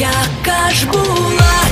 яка ж була